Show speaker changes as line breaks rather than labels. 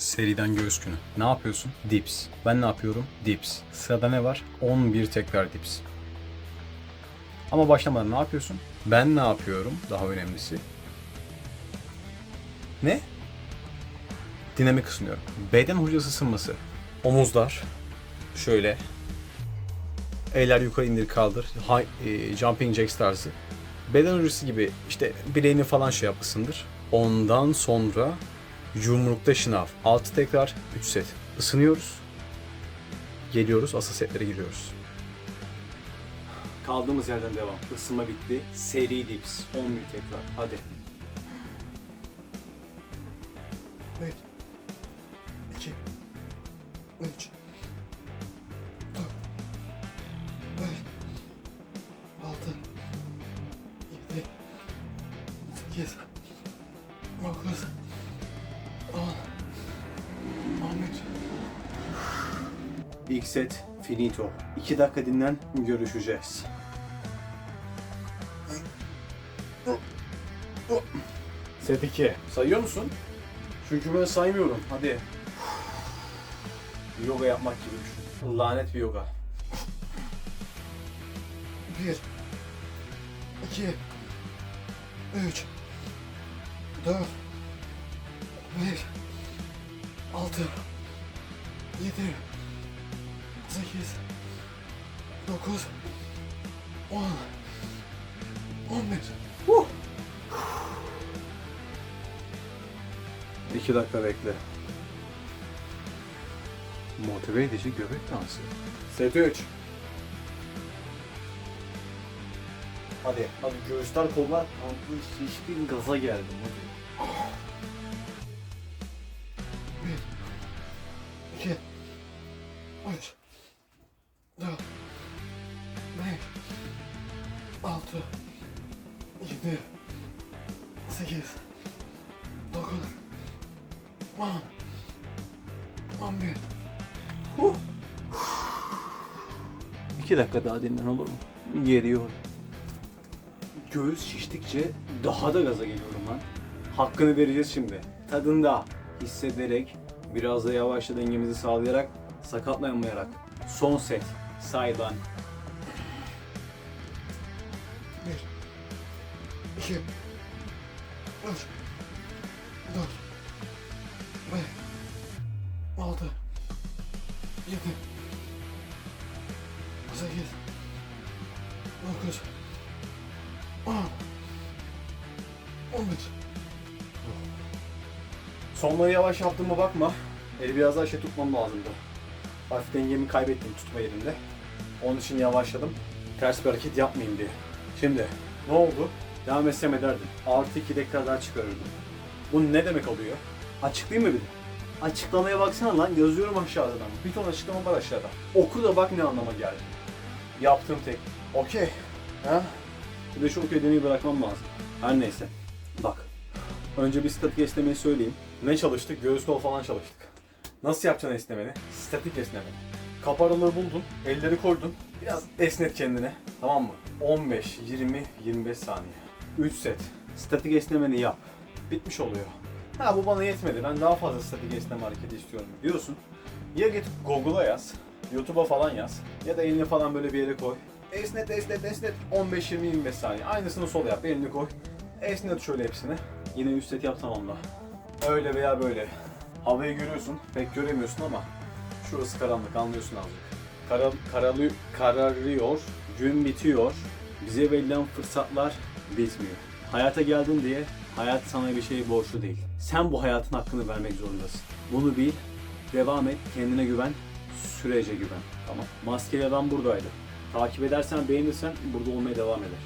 Seriden göğüs günü. Ne yapıyorsun? Dips. Ben ne yapıyorum? Dips. Sırada ne var? 11 tekrar dips. Ama başlamadan ne yapıyorsun? Ben ne yapıyorum? Daha önemlisi. Ne? Dinamik ısınıyorum. Beden hocası ısınması. Omuzlar. Şöyle. Eller yukarı indir kaldır. High, e, jumping jacks tarzı. Beden hocası gibi işte bileğini falan şey yap ısındır. Ondan sonra yumrukta şınav. 6 tekrar 3 set. Isınıyoruz. Geliyoruz asıl setlere giriyoruz. Kaldığımız yerden devam. Isınma bitti. Seri dips. 11 tekrar. Hadi.
Bir, iki, üç, dört, beş, altı, yedi, sekiz, dokuz,
İlk set finito. 2 dakika dinlen görüşeceğiz. Set 2. Sayıyor musun? Çünkü ben saymıyorum. Hadi. Yoga yapmak gibi düşün. Lanet bir yoga.
Bir, iki, üç, dört, beş, altı, yedi, sekiz, dokuz, on, on bir.
2 dakika bekle. Motive edici göbek dansı. Set 3. Hadi, hadi göğüsler kollar. Altı şişkin gaza geldim hadi.
Bir, iki, üç, dört, beş, altı, yedi, sekiz, dokuz, on, on bir.
2 dakika daha dinlen olur mu? Geliyor. Göğüs şiştikçe daha da gaza geliyorum lan. Hakkını vereceğiz şimdi. Tadında hissederek, biraz da yavaşça dengemizi sağlayarak, sakatlanmayarak. Son set. Saydan.
Bir, iki, üç, dört, beş, altı, yedi, sekiz, dokuz, on, on bir.
Sonları yavaş yaptığıma bakma. Eli biraz daha şey tutmam lazımdı. Hafif dengemi kaybettim tutma yerinde. Onun için yavaşladım. Ters bir hareket yapmayayım diye. Şimdi ne oldu? Devam etsem ederdim. Artı 2 dakika daha çıkarırdım. Bu ne demek oluyor? Açıklayayım mı bir? Açıklamaya baksana lan yazıyorum aşağıdan. Bir ton açıklama var aşağıda. Oku da bak ne anlama geldi. Yaptığım tek. Okey. Ha? Bir de şu okey demeyi bırakmam lazım. Her neyse. Bak. Önce bir statik esnemeyi söyleyeyim. Ne çalıştık? Göğüs kol falan çalıştık. Nasıl yapacaksın esnemeni? Statik esneme. Kapı aralığı buldun, elleri koydun. Biraz esnet kendine. Tamam mı? 15, 20, 25 saniye. 3 set. Statik esnemeni yap. Bitmiş oluyor. Ha bu bana yetmedi. Ben daha fazla statik esneme hareketi istiyorum diyorsun. Ya git Google'a yaz. YouTube'a falan yaz. Ya da elini falan böyle bir yere koy. Esnet, esnet, esnet. 15, 20, 25 saniye. Aynısını sola yap. Elini koy. Esnet şöyle hepsini. Yine 3 set yap tamamla. Öyle veya böyle. Havayı görüyorsun, pek göremiyorsun ama şurası karanlık anlıyorsun azıcık. Kara, karalı, kararıyor, gün bitiyor, bize verilen fırsatlar bitmiyor. Hayata geldin diye hayat sana bir şey borçlu değil. Sen bu hayatın hakkını vermek zorundasın. Bunu bil, devam et, kendine güven, sürece güven. Tamam. Maskeli adam buradaydı. Takip edersen, beğenirsen burada olmaya devam eder.